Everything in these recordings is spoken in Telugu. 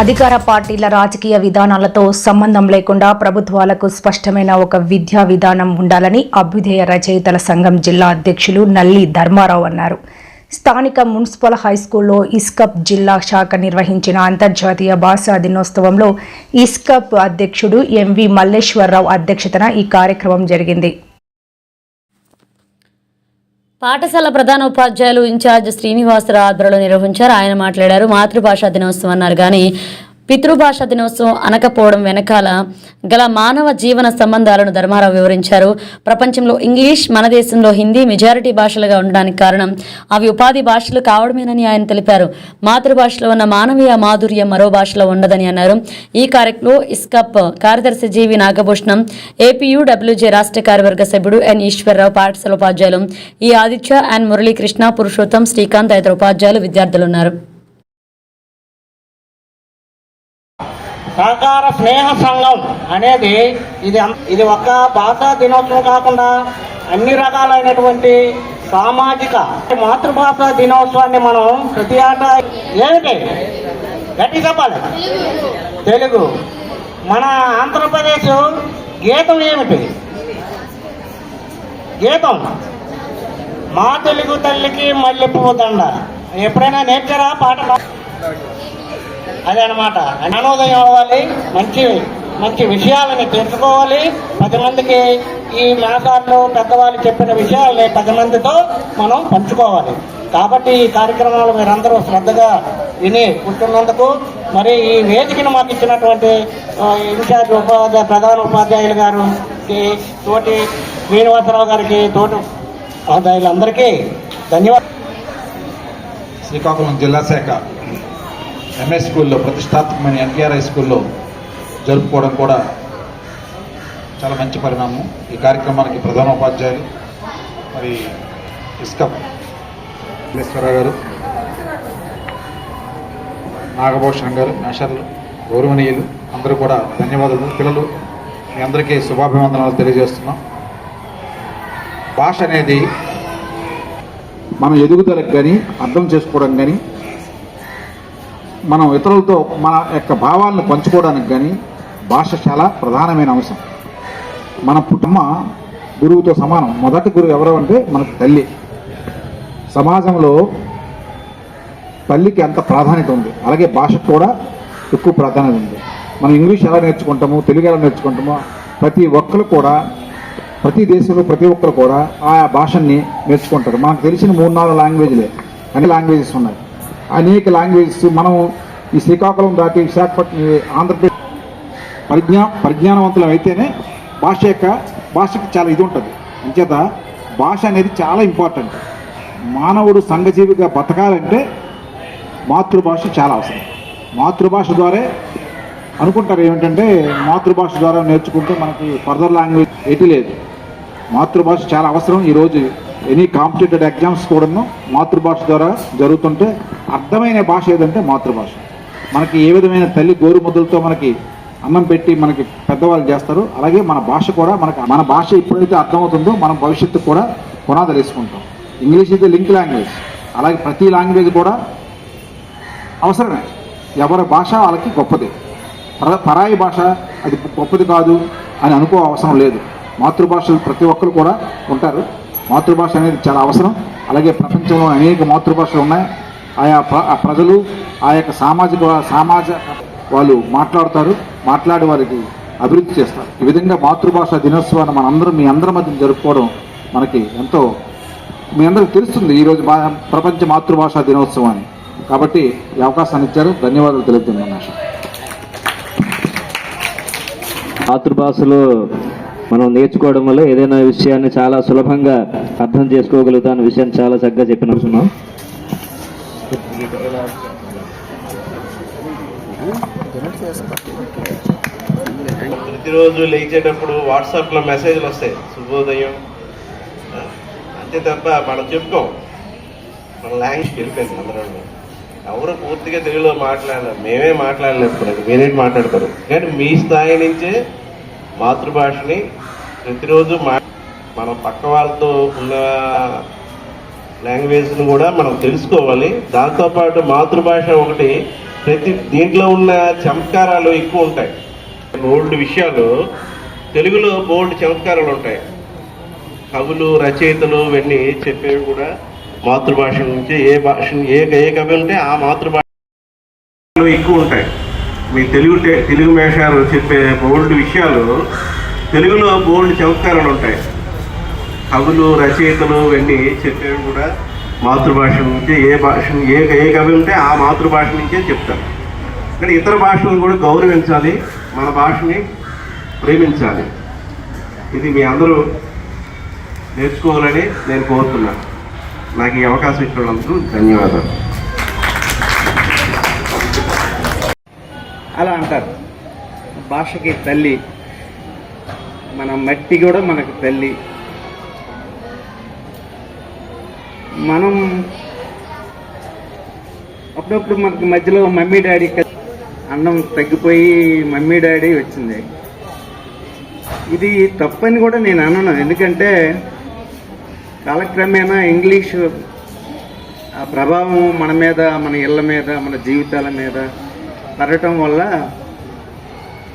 అధికార పార్టీల రాజకీయ విధానాలతో సంబంధం లేకుండా ప్రభుత్వాలకు స్పష్టమైన ఒక విద్యా విధానం ఉండాలని అభ్యుదయ రచయితల సంఘం జిల్లా అధ్యక్షులు నల్లి ధర్మారావు అన్నారు. స్థానిక మున్సిపల్ హైస్కూల్లో ఇస్కప్ జిల్లా శాఖ నిర్వహించిన అంతర్జాతీయ భాషా దినోత్సవంలో ఇస్కప్ అధ్యక్షుడు ఎంవి మల్లేశ్వరరావు అధ్యక్షతన ఈ కార్యక్రమం జరిగింది. పాఠశాల ప్రధాన ఉపాధ్యాయులు ఇన్ఛార్జ్ శ్రీనివాసరావు ఆధ్వర్యంలో నిర్వహించారు. ఆయన మాట్లాడారు. మాతృభాషా దినోత్సవం అన్నారు. కానీ పితృభాష దినోత్సవం అనకపోవడం వెనకాల గల మానవ జీవన సంబంధాలను ధర్మారావు వివరించారు. ప్రపంచంలో ఇంగ్లీష్ మన దేశంలో హిందీ మెజారిటీ భాషలుగా ఉండడానికి కారణం అవి ఉపాధి భాషలు కావడమేనని ఆయన తెలిపారు. మాతృభాషలో ఉన్న మానవీయ మాధుర్యం మరో భాషలో ఉండదని అన్నారు. ఈ కార్యక్రమంలో ఇస్కప్ కార్యదర్శి జీవి నాగభూషణం ఏపీయూ డబ్ల్యూజే రాష్ట్ర కార్యవర్గ సభ్యుడు ఎన్ ఈశ్వరరావు పాఠశాల ఉపాధ్యాయులు ఈ ఆదిత్య అండ్ మురళీకృష్ణ పురుషోత్తం శ్రీకాంత్ తదితర ఉపాధ్యాయులు విద్యార్థులు సహకార స్నేహ సంఘం అనేది ఇది ఇది ఒక్క భాషా దినోత్సవం కాకుండా అన్ని రకాలైనటువంటి సామాజిక మాతృభాష దినోత్సవాన్ని మనం ప్రతి ఆట ఏమిటి? గట్టి చెప్పాలి. తెలుగు. మన ఆంధ్రప్రదేశ్ గీతం ఏమిటి? గీతం. మా తెలుగు తల్లికి మల్లె దండ. ఎప్పుడైనా నేర్చారా? పాట అదే అనమాట జ్ఞానోదయం అవ్వాలి మంచి మంచి విషయాలని తెలుసుకోవాలి. పది మందికి ఈ మేసాల్లో పెద్దవాళ్ళు చెప్పిన విషయాలని పది మందితో మనం పంచుకోవాలి. కాబట్టి ఈ కార్యక్రమాలు మీరందరూ శ్రద్ధగా విని కూర్చున్నందుకు మరి ఈ వేదికను మాకు ఇచ్చినటువంటి ఇన్ఛార్జ్ ఉపాధ్యాయ ప్రధాన ఉపాధ్యాయులు గారు తోటి శ్రీనివాసరావు గారికి తోటి ఉపాధ్యాయులందరికీ ధన్యవాదాలు. శ్రీకాకుళం జిల్లా శాఖ ఎంఎస్ స్కూల్లో ప్రతిష్టాత్మకమైన ఎన్టీఆర్ హై స్కూల్లో జరుపుకోవడం కూడా చాలా మంచి పరిణామం. ఈ కార్యక్రమానికి ప్రధానోపాధ్యాయులు మరి ఇస్కప్ మల్లేశ్వరరావు గారు నాగభూషణ్ గారు మేషర్లు గౌరవనీయులు అందరూ కూడా ధన్యవాదాలు. పిల్లలు మీ అందరికీ శుభాభివందనాలు తెలియజేస్తున్నాం. భాష అనేది మన ఎదుగుదలకు కానీ అర్థం చేసుకోవడం కానీ మనం ఇతరులతో మన యొక్క భావాలను పంచుకోవడానికి కానీ భాష చాలా ప్రధానమైన అంశం. మన పుట్టమ్మ గురువుతో సమానం. మొదటి గురువు ఎవరు అంటే మనకు తల్లి. సమాజంలో తల్లికి అంత ప్రాధాన్యత ఉంది. అలాగే భాషకు కూడా ఎక్కువ ప్రాధాన్యత ఉంది. మనం ఇంగ్లీష్ ఎలా నేర్చుకుంటాము తెలుగు ఎలా నేర్చుకుంటామో ప్రతి ఒక్కరు కూడా ప్రతి దేశంలో ప్రతి ఒక్కరు కూడా ఆ భాషని నేర్చుకుంటారు. మనకు తెలిసిన మూడు నాలుగు లాంగ్వేజ్లే అన్ని లాంగ్వేజెస్ ఉన్నాయి. అనేక లాంగ్వేజెస్ మనం ఈ శ్రీకాకుళం దాటి విశాఖపట్నం ఆంధ్రప్రదేశ్ పరిజ్ఞా పరిజ్ఞానవంతులం అయితేనే భాష యొక్క భాషకి చాలా ఇది ఉంటుంది. అంచేత భాష అనేది చాలా ఇంపార్టెంట్ మానవుడు సంఘజీవిగా బతకాలంటే మాతృభాష చాలా అవసరం. మాతృభాష ద్వారా అనుకుంటారు ఏమిటంటే మాతృభాష ద్వారా నేర్చుకుంటే మనకి ఫర్దర్ లాంగ్వేజ్ ఎటు లేదు. మాతృభాష చాలా అవసరం ఈరోజు. ఎనీ కాంపిటేటివ్ ఎగ్జామ్స్ కూడాను మాతృభాష ద్వారా జరుగుతుంటే అర్థమైన భాష ఏదంటే మాతృభాష. మనకి ఏ విధమైన తల్లి గోరుముద్దలతో మనకి అన్నం పెట్టి మనకి పెద్దవాళ్ళు చేస్తారు. అలాగే మన భాష కూడా మనకి మన భాష ఎప్పుడైతే అర్థమవుతుందో మనం భవిష్యత్తు కూడా పునాదులు వేసుకుంటాం. ఇంగ్లీష్ ఇది లింక్ లాంగ్వేజ్ అలాగే ప్రతి లాంగ్వేజ్ కూడా అవసరమే. ఎవరి భాష వాళ్ళకి గొప్పది. పరాయి భాష అది గొప్పది కాదు అని అనుకో అవసరం లేదు. మాతృభాషలు ప్రతి ఒక్కరు కూడా ఉంటారు. మాతృభాష అనేది చాలా అవసరం. అలాగే ప్రపంచంలో అనేక మాతృభాషలు ఉన్నాయి. ఆయా ఆ ప్రజలు ఆ యొక్క సామాజిక సమాజ వాళ్ళు మాట్లాడతారు. మాట్లాడే వారికి అభివృద్ధి చేస్తారు. ఈ విధంగా మాతృభాష దినోత్సవాన్ని మనందరం మీ అందరి మధ్య జరుపుకోవడం మనకి ఎంతో మీ అందరికి తెలుస్తుంది ఈరోజు ప్రపంచ మాతృభాష దినోత్సవం అని కాబట్టి ఈ అవకాశాన్ని ఇచ్చారు. ధన్యవాదాలు తెలుపుతున్నాను. మాతృభాషలో మనం నేర్చుకోవడం వల్ల ఏదైనా విషయాన్ని చాలా సులభంగా అర్థం చేసుకోగలుగుతా అనే విషయాన్ని చాలా చక్కగా చెప్పినాం ప్రతిరోజు లేచేటప్పుడు వాట్సాప్లో మెసేజ్లు వస్తాయి శుభోదయం. అంతే తప్ప మనం చెప్పుకోం. మన లాంగ్వేజ్ వెళ్ళిపోయింది అందరూ. ఎవరు పూర్తిగా తెలుగులో మాట్లాడలేరు మేమే మాట్లాడలేదు ఇప్పుడు మీరేంటి మాట్లాడతారు? కానీ మీ స్థాయి నుంచే మాతృభాషని ప్రతిరోజు మా మన పక్క వాళ్ళతో ఉన్న లాంగ్వేజ్ని కూడా మనం తెలుసుకోవాలి. దాంతోపాటు మాతృభాష ఒకటి ప్రతి దీంట్లో ఉన్న చమత్కారాలు ఎక్కువ ఉంటాయి. బోల్డ్ విషయాలు తెలుగులో బోల్డ్ చమత్కారాలు ఉంటాయి. కవులు రచయితలు ఇవన్నీ చెప్పేవి కూడా మాతృభాష నుంచి ఏ భాష ఏ ఏ కవి ఉంటే ఆ మాతృభాష ఎక్కువ ఉంటాయి. మీ తెలుగు టె- తెలుగు మేషాలు చెప్పే బోల్డ్ విషయాలు తెలుగులో బోల్డ్ చమత్కారాలు ఉంటాయి. కవులు రచయితలు ఇవన్నీ చెప్పేవి కూడా మాతృభాష నుంచి ఏ భాష ఏ ఏ కవి ఉంటే ఆ మాతృభాష నుంచే చెప్తారు. కానీ ఇతర భాషలను కూడా గౌరవించాలి మన భాషని ప్రేమించాలి. ఇది మీ అందరూ నేర్చుకోవాలని నేను కోరుతున్నాను. నాకు ఈ అవకాశం ఇచ్చినందుకు ధన్యవాదాలు. అలా అంటారు. భాషకి తల్లి మన మట్టి కూడా మనకు తల్లి. మనం అప్పుడప్పుడు మనకి మధ్యలో మమ్మీ డాడీ అన్నం తగ్గిపోయి మమ్మీ డాడీ వచ్చింది. ఇది తప్పని కూడా నేను అనను. ఎందుకంటే కాలక్రమేణా ఇంగ్లీషు ఆ ప్రభావం మన మీద మన ఇళ్ళ మీద మన జీవితాల మీద పడటం వల్ల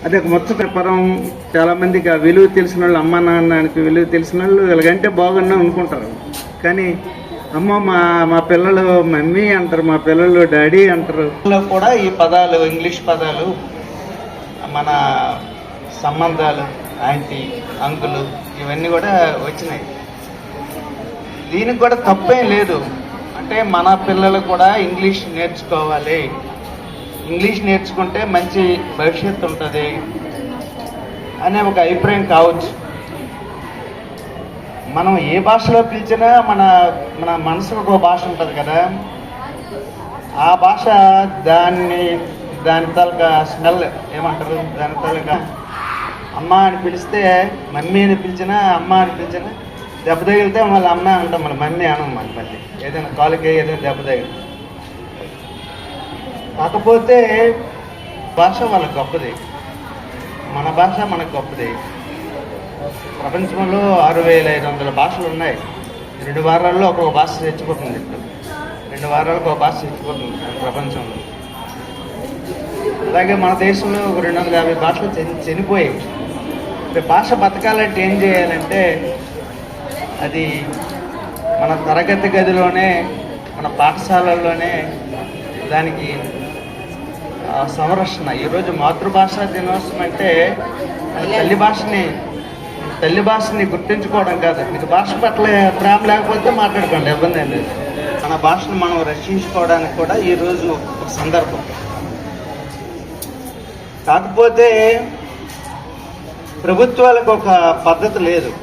అది ఒక ముచ్చట పరం చాలామందికి ఆ విలువ తెలిసిన వాళ్ళు అమ్మ నాన్నకి విలువ తెలిసిన వాళ్ళు ఇలాగంటే బాగున్నా అనుకుంటారు. కానీ అమ్మ మా మా పిల్లలు మమ్మీ అంటారు మా పిల్లలు డాడీ అంటారు. కూడా ఈ పదాలు ఇంగ్లీష్ పదాలు మన సంబంధాలు ఆంటీ అంకులు ఇవన్నీ కూడా వచ్చినాయి. దీనికి కూడా తప్పేం లేదు. అంటే మన పిల్లలు కూడా ఇంగ్లీష్ నేర్చుకోవాలి. ఇంగ్లీష్ నేర్చుకుంటే మంచి భవిష్యత్తు ఉంటుంది అనే ఒక అభిప్రాయం కావచ్చు. మనం ఏ భాషలో పిలిచినా మన మన మనసుకు ఒక భాష ఉంటుంది కదా. ఆ భాష దాన్ని దాని తాలూకా స్మెల్ ఏమంటారు? దాని తాలూకా అమ్మ అని పిలిస్తే మమ్మీ అని పిలిచినా అమ్మ అని పిలిచినా దెబ్బ తగిలితే మళ్ళీ అమ్మ అంటాం మళ్ళీ మమ్మీ అనం మళ్ళీ మళ్ళీ. ఏదైనా కాలుకి ఏదైనా దెబ్బ తగిలితే. కాకపోతే భాష వాళ్ళ గొప్పది. మన భాష మనకు గొప్పది. ప్రపంచంలో ఆరు వేల ఐదు వందల భాషలు ఉన్నాయి. రెండు వారాల్లో ఒక్కొక్క భాష తెచ్చిపోతుంది ఇప్పుడు. రెండు వారాలకు ఒక భాష తెచ్చిపోతుంది ప్రపంచంలో. అలాగే మన దేశంలో ఒక రెండు వందల యాభై భాషలు చని- చనిపోయాయి. ఇప్పుడు భాష బతకాలంటే ఏం చేయాలంటే అది మన తరగతి గదిలోనే మన పాఠశాలల్లోనే దానికి సంరక్షణ. ఈరోజు మాతృభాష దినోత్సవం అంటే తల్లి భాషని తల్లి భాషని గుర్తించుకోవడం కాదు. మీకు భాష పట్ల ప్రేమ లేకపోతే మాట్లాడుకోండి ఇబ్బంది ఏం లేదు. మన భాషను మనం రక్షించుకోవడానికి కూడా ఈరోజు ఒక సందర్భం. కాకపోతే ప్రభుత్వాలకు ఒక పద్ధతి లేదు.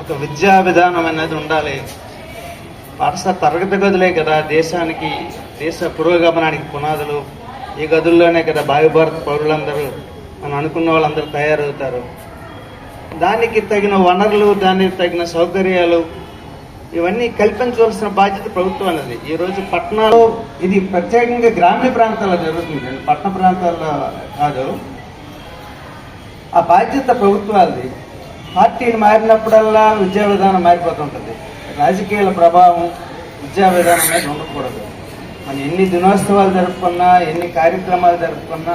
ఒక విద్యా విధానం అనేది ఉండాలి. పాఠశాల తరగతి గదులే కదా దేశానికి దేశ పురోగమనానికి పునాదులు. ఈ గదుల్లోనే కదా భావి భారత్ పౌరులందరూ మనం అనుకున్న వాళ్ళందరూ తయారవుతారు. దానికి తగిన వనరులు దానికి తగిన సౌకర్యాలు ఇవన్నీ కల్పించవలసిన బాధ్యత ప్రభుత్వం అనేది. ఈరోజు పట్టణాల్లో పట్టణాలు ఇది ప్రత్యేకంగా గ్రామీణ ప్రాంతాల్లో జరుగుతుంది. పట్టణ ప్రాంతాల్లో కాదు. ఆ బాధ్యత ప్రభుత్వాలది. పార్టీని మారినప్పుడల్లా విద్యా విధానం మారిపోతుంటుంది. రాజకీయాల ప్రభావం విద్యా విధానం మీద ఉండకూడదు. మనం ఎన్ని దినోత్సవాలు జరుపుకున్నా ఎన్ని కార్యక్రమాలు జరుపుకున్నా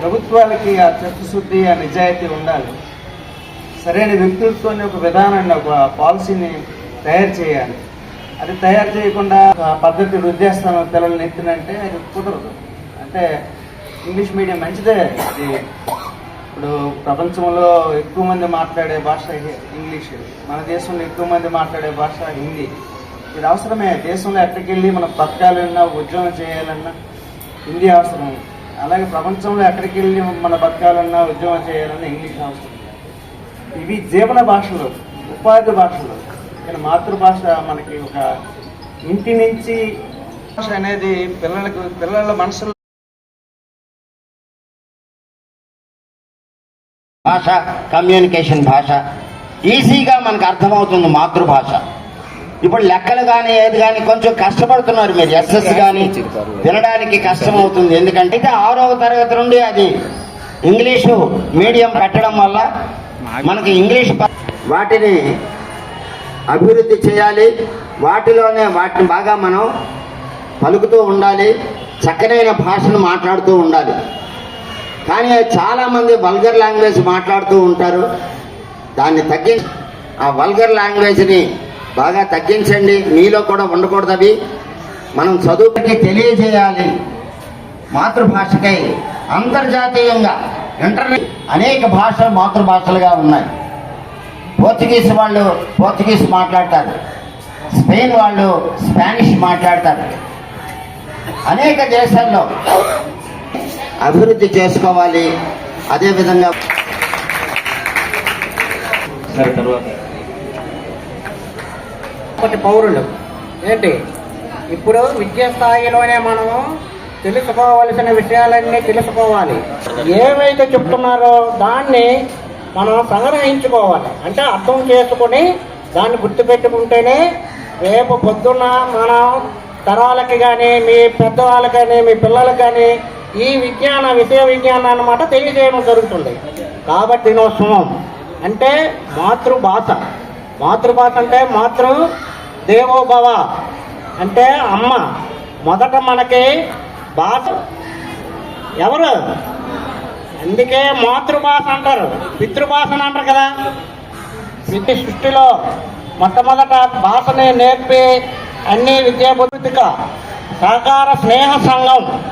ప్రభుత్వాలకి ఆ చిత్తశుద్ధి ఆ నిజాయితీ ఉండాలి. సరైన వ్యక్తులతోనే ఒక విధానాన్ని ఒక పాలసీని తయారు చేయాలి. అది తయారు చేయకుండా పద్ధతి వృద్ధాస్థానం పిల్లల్ని ఎత్తినంటే అది కుదరదు. అంటే ఇంగ్లీష్ మీడియం మంచిదే. ఇది ఇప్పుడు ప్రపంచంలో ఎక్కువ మంది మాట్లాడే భాష ఇంగ్లీష్. మన దేశంలో ఎక్కువ మంది మాట్లాడే భాష హిందీ. ఇది అవసరమే. దేశంలో ఎక్కడికెళ్ళి మనం బతకాలన్నా ఉద్యోగం చేయాలన్నా హిందీ అవసరం. అలాగే ప్రపంచంలో ఎక్కడికెళ్ళి మన బతకాలన్నా ఉద్యోగం చేయాలన్నా ఇంగ్లీష్ అవసరం. ఇవి జీవన భాషలు ఉపాధి భాషలు. కానీ మాతృభాష మనకి ఒక ఇంటి నుంచి భాష అనేది పిల్లలకు పిల్లల మనసులో భాష కమ్యూనికేషన్ భాష. ఈజీగా మనకు అర్థమవుతుంది మాతృభాష. ఇప్పుడు లెక్కలు కానీ ఏది కానీ కొంచెం కష్టపడుతున్నారు మీరు. ఎస్ఎస్ కానీ వినడానికి కష్టం అవుతుంది ఎందుకంటే ఆరవ తరగతి నుండి అది ఇంగ్లీషు మీడియం పెట్టడం వల్ల మనకి ఇంగ్లీష్ వాటిని అభివృద్ధి చేయాలి. వాటిలోనే వాటిని బాగా మనం పలుకుతూ ఉండాలి. చక్కనైన భాషను మాట్లాడుతూ ఉండాలి. కానీ చాలామంది వల్గర్ లాంగ్వేజ్ మాట్లాడుతూ ఉంటారు. దాన్ని తగ్గి ఆ వల్గర్ లాంగ్వేజ్ని బాగా తగ్గించండి. మీలో కూడా ఉండకూడదు అవి మనం చదువుకి తెలియజేయాలి. మాతృభాషకై అంతర్జాతీయంగా ఇంటర్నెట్ అనేక భాషలు మాతృభాషలుగా ఉన్నాయి. పోర్చుగీస్ వాళ్ళు పోర్చుగీస్ మాట్లాడతారు. స్పెయిన్ వాళ్ళు స్పానిష్ మాట్లాడతారు. అనేక దేశాల్లో అభివృద్ధి చేసుకోవాలి. అదేవిధంగా సరే తర్వాత. ఒకటి పౌరులు. ఏంటి? ఇప్పుడు విద్యా స్థాయిలోనే మనము తెలుసుకోవలసిన విషయాలన్నీ తెలుసుకోవాలి. ఏవైతే చెప్తున్నారో దాన్ని మనం సంగ్రహించుకోవాలి. అంటే అర్థం చేసుకొని దాన్ని గుర్తుపెట్టుకుంటేనే రేపు పొద్దున్న మనం తరాలకి కానీ మీ పెద్దవాళ్ళకి కానీ మీ పిల్లలకి కానీ ఈ విజ్ఞాన విషయ విజ్ఞానం అన్నమాట తెలియజేయడం జరుగుతుంది. కాబట్టి దినోత్సవం అంటే మాతృభాష. మాతృభాష అంటే మాతృ దేవోభవ అంటే అమ్మ. మొదట మనకి భాష ఎవరు? అందుకే మాతృభాష అంటారు. పితృభాష అని అంటారు కదా. ప్రతి సృష్టిలో మొట్టమొదట భాషని నేర్పి అన్ని విద్యాబుద్ధిక సహకార స్నేహ సంఘం